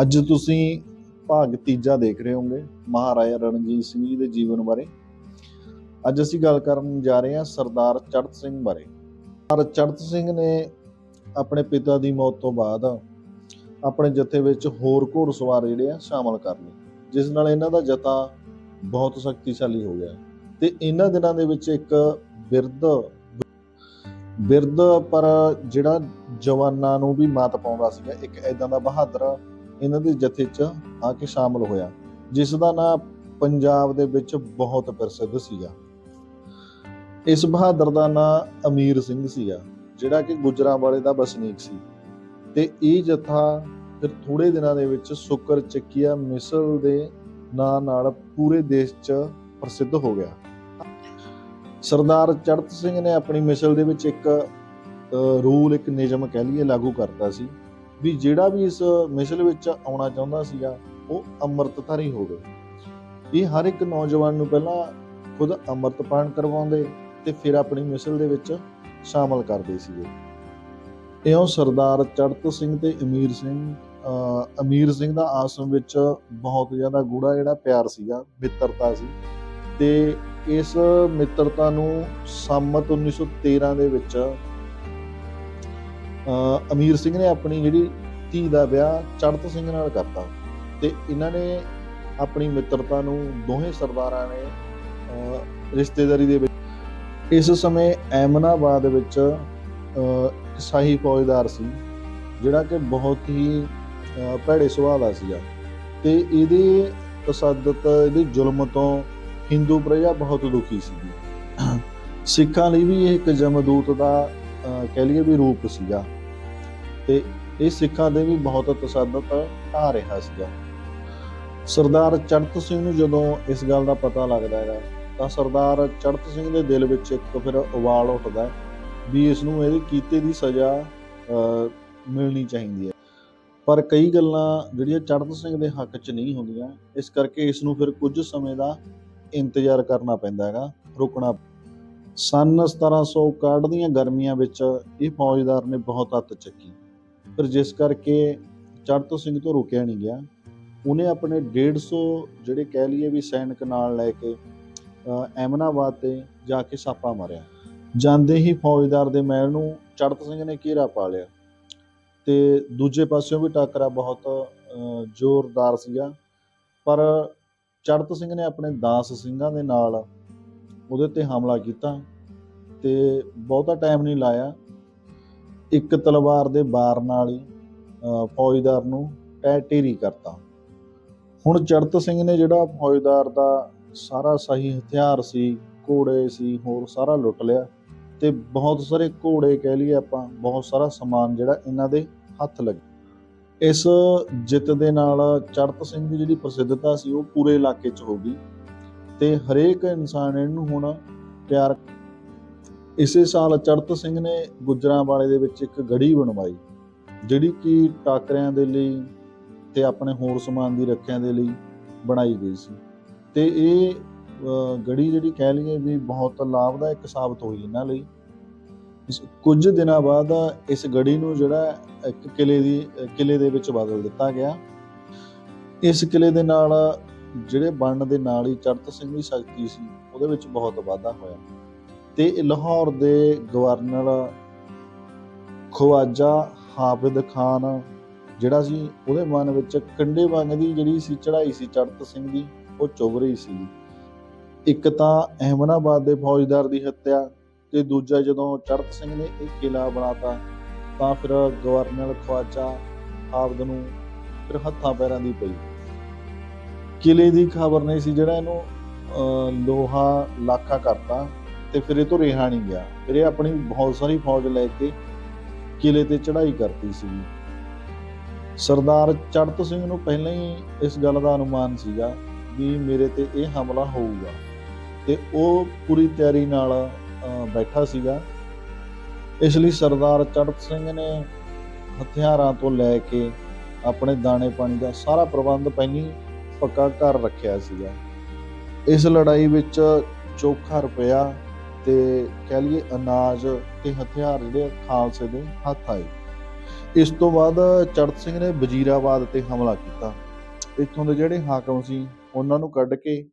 ਅੱਜ ਤੁਸੀਂ ਭਾਗ ਤੀਜਾ ਦੇਖ ਰਹੇ ਹੋਗੇ ਮਹਾਰਾਜਾ ਰਣਜੀਤ ਸਿੰਘ ਜੀ ਦੇ ਜੀਵਨ ਬਾਰੇ। ਅੱਜ ਅਸੀਂ ਗੱਲ ਕਰਨ ਜਾ ਰਹੇ ਹਾਂ ਸਰਦਾਰ ਚੜਤ ਸਿੰਘ ਬਾਰੇ। ਸਰਦਾਰ ਚੜਤ ਸਿੰਘ ਨੇ ਆਪਣੇ ਪਿਤਾ ਦੀ ਮੌਤ ਤੋਂ ਬਾਅਦ ਆਪਣੇ ਜਥੇ ਵਿੱਚ ਹੋਰ ਘੋੜਸਵਾਰ ਜਿਹੜੇ ਆ ਸ਼ਾਮਲ ਕਰ ਲਏ, ਜਿਸ ਨਾਲ ਇਹਨਾਂ ਦਾ ਜਥਾ ਬਹੁਤ ਸ਼ਕਤੀਸ਼ਾਲੀ ਹੋ ਗਿਆ। ਤੇ ਇਹਨਾਂ ਦਿਨਾਂ ਦੇ ਵਿੱਚ ਇੱਕ ਬਿਰਧ ਬਿਰਧ ਪਰ ਜਿਹੜਾ ਜਵਾਨਾਂ ਨੂੰ ਵੀ ਮਾਤ ਪਾਉਂਦਾ ਸੀਗਾ, ਇੱਕ ਐਦਾਂ ਦਾ ਬਹਾਦਰ ਇਹਨਾਂ ਦੇ ਜਥੇ 'ਚ ਆ ਕੇ ਸ਼ਾਮਲ ਹੋਇਆ, ਜਿਸ ਦਾ ਨਾਮ ਪੰਜਾਬ ਦੇ ਵਿੱਚ ਬਹੁਤ ਪ੍ਰਸਿੱਧ ਸੀਗਾ। ਇਸ ਬਹਾਦਰ ਦਾ ਨਾਂ ਅਮੀਰ ਸਿੰਘ ਸੀਗਾ, ਜਿਹੜਾ ਕਿ ਗੁਜਰਾਂਵਾਲੇ ਦਾ ਵਸਨੀਕ ਸੀ। ਤੇ ਇਹ ਜਥਾ ਫਿਰ ਥੋੜੇ ਦਿਨਾਂ ਦੇ ਵਿੱਚ ਸੁਕਰ, ਚੱਕੀਆ, ਮਿਸਲ ਦੇ ਨਾਂ ਨਾਲ ਪੂਰੇ ਦੇਸ਼ 'ਚ ਪ੍ਰਸਿੱਧ ਹੋ ਗਿਆ। ਸਰਦਾਰ ਚੜਤ ਸਿੰਘ ਨੇ ਆਪਣੀ ਮਿਸਲ ਦੇ ਵਿੱਚ ਇੱਕ ਰੂਲ, ਇੱਕ ਨਿਯਮ ਕਹਿ ਲਈਏ, ਲਾਗੂ ਕਰਤਾ ਸੀ। ਵੀ ਜਿਹੜਾ ਵੀ ਇਸ ਮਿਸਲ ਵਿੱਚ ਆਉਣਾ ਚਾਹੁੰਦਾ ਸੀਗਾ, ਉਹ ਅੰਮ੍ਰਿਤਧਾਰੀ ਹੋਵੇ ਇਹ ਹਰ ਇੱਕ ਨੌਜਵਾਨ ਨੂੰ ਪਹਿਲਾਂ ਖੁਦ ਅੰਮ੍ਰਿਤਪਾਨ ਕਰਵਾਉਂਦੇ ਤੇ ਫਿਰ ਆਪਣੀ ਮਿਸਲ ਦੇ ਵਿੱਚ ਸ਼ਾਮਲ ਕਰਦੇ ਸੀਗੇ। ਇਉਂ ਸਰਦਾਰ ਚੜਤ ਸਿੰਘ ਤੇ ਅਮੀਰ ਸਿੰਘ ਅਮੀਰ ਸਿੰਘ ਦਾ ਆਸਮ ਵਿੱਚ ਬਹੁਤ ਜ਼ਿਆਦਾ ਗੂੜਾ ਜਿਹੜਾ ਪਿਆਰ ਸੀਗਾ, ਮਿੱਤਰਤਾ ਸੀ ਤੇ ਇਸ ਮਿੱਤਰਤਾ ਨੂੰ ਸੰਮਤ 1913 ਦੇ ਵਿੱਚ ਅਮੀਰ ਸਿੰਘ ਨੇ ਆਪਣੀ ਜਿਹੜੀ ਧੀ ਦਾ ਵਿਆਹ ਚੜਤ ਸਿੰਘ ਨਾਲ ਕਰਤਾ ਤੇ ਇਹਨਾਂ ਨੇ ਆਪਣੀ ਮਿੱਤਰਤਾ ਨੂੰ ਦੋਹੇ ਸਰਦਾਰਾਂ ਨੇ ਰਿਸ਼ਤੇਦਾਰੀ ਦੇ ਵਿੱਚ ਇਸ ਸਮੇਂ ਐਮਨਾਬਾਦ ਵਿੱਚ ਅ, ਸ਼ਾਹੀ ਫੌਜਦਾਰ ਸੀ ਜਿਹੜਾ ਕਿ ਬਹੁਤ ਹੀ ਅ, ਭੈੜੇ ਸੁਭਾਅ ਦਾ ਸੀਗਾ ਤੇ ਇਹਦੇ ਤਸੱਦਦ ਇਹਦੇ ਜ਼ੁਲਮ ਤੋਂ ਹਿੰਦੂ ਪ੍ਰਜਾ ਬਹੁਤ ਦੁਖੀ ਸੀ ਸਿੱਖਾਂ ਲਈ ਵੀ ਇਹ ਇੱਕ ਜਮਦੂਤ ਦਾ ਕਹਿ ਲਈਏ ਵੀ ਰੂਪ ਸੀਗਾ। ਤੇ ਇਹ ਸਿੱਖਾਂ ਦੇ ਵੀ ਬਹੁਤ ਤਸੱਦਦ ਆ ਰਿਹਾ ਸੀਗਾ। ਸਰਦਾਰ ਚੜਤ ਸਿੰਘ ਨੂੰ ਜਦੋਂ ਇਸ ਗੱਲ ਦਾ ਪਤਾ ਲੱਗਦਾ ਹੈਗਾ ਤਾਂ ਸਰਦਾਰ ਚੜਤ ਸਿੰਘ ਦੇ ਦਿਲ ਵਿੱਚ ਇੱਕ ਫਿਰ ਉਬਾਲ ਉੱਠਦਾ ਵੀ ਇਸ ਨੂੰ ਇਹਦੇ ਕੀਤੇ ਦੀ ਸਜ਼ਾ ਅਹ, ਮਿਲਣੀ ਚਾਹੀਦੀ ਹੈ। ਪਰ ਕਈ ਗੱਲਾਂ ਜਿਹੜੀਆਂ ਚੜਤ ਸਿੰਘ ਦੇ ਹੱਕ 'ਚ ਨਹੀਂ ਹੁੰਦੀਆਂ ਇਸ ਕਰਕੇ ਇਸ ਨੂੰ ਫਿਰ ਕੁਝ ਸਮੇਂ ਦਾ ਇੰਤਜ਼ਾਰ ਕਰਨਾ ਪੈਂਦਾ ਹੈਗਾ ਰੁਕਣਾ। ਸਨ 1761 ਦੀਆਂ ਗਰਮੀਆਂ ਵਿੱਚ ਇਹ ਫੌਜਦਾਰ ਨੇ ਬਹੁਤ ਹੱਤ ਚੱਕੀ। ਪਰ ਜਿਸ ਕਰਕੇ ਚੜਤ ਸਿੰਘ ਤੋਂ ਰੁਕਿਆ ਨਹੀਂ ਗਿਆ। ਉਹਨੇ ਆਪਣੇ 150 ਜਿਹੜੇ ਕਹਿ ਲਈਏ ਵੀ ਸੈਨਿਕ ਨਾਲ ਲੈ ਕੇ ਅ, ਐਮਨਾਬਾਦ ਤੇ ਜਾ ਕੇ ਛਾਪਾ ਮਾਰਿਆ। ਜਾਂਦੇ ਹੀ ਫੌਜਦਾਰ ਦੇ ਮਹਿਲ ਨੂੰ ਚੜਤ ਸਿੰਘ ਨੇ ਘੇਰਾ ਪਾ ਲਿਆ ਤੇ ਦੂਜੇ ਪਾਸਿਓਂ ਵੀ ਟਾਕਰਾ ਬਹੁਤ ਜ਼ੋਰਦਾਰ ਸੀਗਾ। ਪਰ ਚੜਤ ਸਿੰਘ ਨੇ ਆਪਣੇ ਦਾਸ ਸਿੰਘਾਂ ਦੇ ਨਾਲ ਉਹਦੇ ਤੇ ਹਮਲਾ ਕੀਤਾ ਤੇ ਬਹੁਤਾ ਟਾਈਮ ਨਹੀਂ ਲਾਇਆ। ਇੱਕ ਤਲਵਾਰ ਦੇ ਬਾਰ ਨਾਲ ਹੀ ਫੌਜਦਾਰ ਨੂੰ ਟੈਟੇਰੀ ਕਰਤਾ। ਹੁਣ ਚੜਤ ਸਿੰਘ ਨੇ ਜਿਹੜਾ ਫੌਜਦਾਰ ਦਾ ਸਾਰਾ ਸਹੀ ਹਥਿਆਰ ਸੀ, ਘੋੜੇ ਸੀ, ਹੋਰ ਸਾਰਾ ਲੁੱਟ ਲਿਆ ਤੇ ਬਹੁਤ ਸਾਰੇ ਘੋੜੇ ਕਹਿ ਲਈਏ ਆਪਾਂ, ਬਹੁਤ ਸਾਰਾ ਸਮਾਨ ਜਿਹੜਾ ਇਹਨਾਂ ਦੇ ਹੱਥ ਲੱਗ ਇਸ ਜਿੱਤ ਦੇ ਨਾਲ ਚੜਤ ਸਿੰਘ ਦੀ ਜਿਹੜੀ ਪ੍ਰਸਿੱਧਤਾ ਸੀ ਉਹ ਪੂਰੇ ਇਲਾਕੇ 'ਚ ਹੋ ਗਈ ਤੇ ਹਰੇਕ ਇਨਸਾਨ ਇਹਨੂੰ ਹੁਣ ਪਿਆਰ ਇਸੇ ਸਾਲ ਚੜਤ ਸਿੰਘ ਨੇ ਗੁਜਰਾਂਵਾਲੇ ਦੇ ਵਿੱਚ ਇੱਕ ਗੜੀ ਬਣਵਾਈ, ਜਿਹੜੀ ਕਿ ਟਾਕਰਿਆਂ ਦੇ ਲਈ ਤੇ ਆਪਣੇ ਹੋਰ ਸਮਾਨ ਦੀ ਰੱਖਿਆ ਦੇ ਲਈ ਬਣਾਈ ਗਈ ਸੀ। ਤੇ ਇਹ ਗੜੀ ਜਿਹੜੀ ਕਹਿ ਲਈਏ ਵੀ ਬਹੁਤ ਲਾਭਦਾਇਕ ਸਾਬਤ ਹੋਈ ਇਹਨਾਂ ਲਈ। ਕੁਝ ਦਿਨਾਂ ਬਾਅਦ ਇਸ ਗੜੀ ਨੂੰ ਜਿਹੜਾ ਇੱਕ ਕਿਲੇ ਦੀ, ਕਿਲੇ ਦੇ ਵਿੱਚ ਬਦਲ ਦਿੱਤਾ ਗਿਆ। ਇਸ ਕਿਲੇ ਦੇ ਨਾਲ ਜਿਹੜੇ ਬਣਨ ਦੇ ਨਾਲ ਹੀ ਚੜਤ ਸਿੰਘ ਦੀ ਸ਼ਕਤੀ ਸੀ, ਉਹਦੇ ਵਿੱਚ ਬਹੁਤ ਵਾਧਾ ਹੋਇਆ। ਤੇ ਲਾਹੌਰ ਦੇ ਗਵਰਨਰ ਖਵਾਜਾ ਹਾਫਿਦ ਖਾਨ, ਜਿਹੜਾ ਸੀ ਉਹਦੇ ਮਨ ਵਿੱਚ ਕੰਡੇ ਵਾਂਗ ਦੀ ਜਿਹੜੀ ਸੀ, ਚੜ੍ਹਾਈ ਸੀ ਚੜਤ ਸਿੰਘ ਦੀ, ਉਹ ਚੁਭ ਰਹੀ ਸੀ। ਇੱਕ ਤਾਂ ਅਹਿਮਨਾਬਾਦ ਦੇ ਫੌਜਦਾਰ ਦੀ ਹੱਤਿਆ ਤੇ ਦੂਜਾ ਜਦੋਂ ਚੜਤ ਸਿੰਘ ਨੇ ਇਹ ਕਿਲਾ ਬਣਾਤਾ, ਤਾਂ ਫਿਰ ਗਵਰਨਰ ਖਵਾਜਾ ਹਾਫਿਦ ਨੂੰ ਫਿਰ ਹੱਥਾਂ ਪੈਰਾਂ ਦੀ ਪਈ। ਕਿਲੇ ਦੀ ਖਬਰ ਨਹੀਂ ਸੀ, ਜਿਹੜਾ ਇਹਨੂੰ ਲੋਹਾ ਲਾਖਾ ਕਰਤਾ। ਤੇ ਫਿਰ ਇਹ ਤੋਂ ਰਿਹਾ ਨਹੀਂ ਗਿਆ। ਫਿਰ ਇਹ ਆਪਣੀ ਬਹੁਤ ਸਾਰੀ ਫੌਜ ਲੈ ਕੇ ਕਿਲੇ ਤੇ ਚੜ੍ਹਾਈ ਕਰਤੀ ਸੀ ਸਰਦਾਰ ਚੜਤ ਸਿੰਘ ਨੂੰ ਪਹਿਲਾਂ ਹੀ ਇਸ ਗੱਲ ਦਾ ਅਨੁਮਾਨ ਸੀਗਾ ਵੀ ਮੇਰੇ ਤੇ ਇਹ ਹਮਲਾ ਹੋਊਗਾ। ਤੇ ਉਹ ਪੂਰੀ ਤਿਆਰੀ ਨਾਲ ਬੈਠਾ ਸੀਗਾ। ਇਸ ਲਈ ਸਰਦਾਰ ਚੜਤ ਸਿੰਘ ਨੇ ਹਥਿਆਰਾਂ ਤੋਂ ਲੈ ਕੇ ਆਪਣੇ ਦਾਣੇ ਪਾਣੀ ਦਾ ਸਾਰਾ ਪ੍ਰਬੰਧ ਪਹਿਲਾਂ ਪੱਕਾ ਕਰ ਰੱਖਿਆ ਸੀਗਾ। ਇਸ ਲੜਾਈ ਵਿੱਚ ਚੋਖਾ ਰੁਪਇਆ ਤੇ ਕਹਿ ਲਈਏ ਅਨਾਜ ਤੇ ਹਥਿਆਰ ਜਿਹੜੇ ਖਾਲਸੇ ਦੇ ਹੱਥ ਆਏ। ਇਸ ਤੋਂ ਬਾਅਦ ਚੜਤ ਸਿੰਘ ਨੇ ਵਜ਼ੀਰਾਬਾਦ ਤੇ ਹਮਲਾ ਕੀਤਾ। ਇੱਥੋਂ ਦੇ ਜਿਹੜੇ ਹਾਕਮ ਸੀ, ਉਹਨਾਂ ਨੂੰ ਕੱਢ ਕੇ